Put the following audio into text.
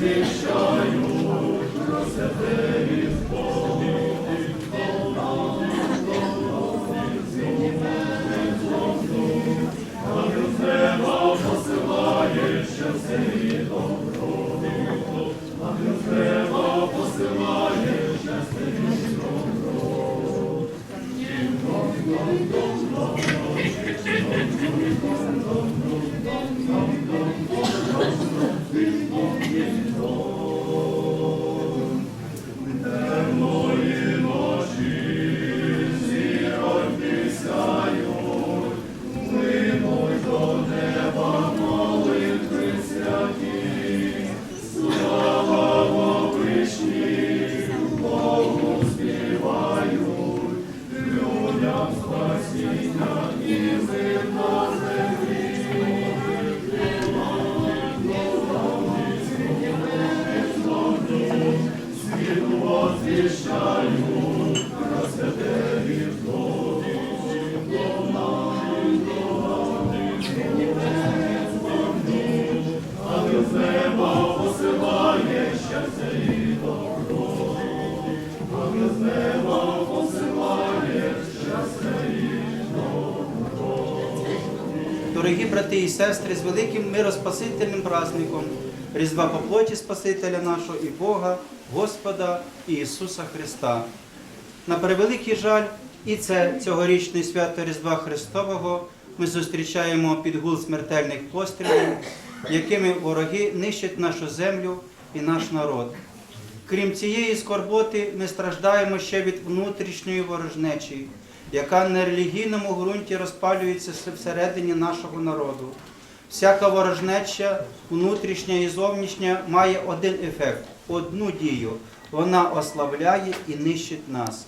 Зішаю про себе. Дорогі брати і сестри, з великим мироспасительним праздником Різдва по плоті Спасителя нашого і Бога, Господа і Ісуса Христа. На превеликий жаль, і це цьогорічне свято Різдва Христового ми зустрічаємо під гул смертельних пострілів, якими вороги нищать нашу землю і наш народ. Крім цієї скорботи, ми страждаємо ще від внутрішньої ворожнечі, яка на релігійному ґрунті розпалюється всередині нашого народу. Всяка ворожнеча, внутрішня і зовнішня, має один ефект, одну дію. Вона ославляє і нищить нас.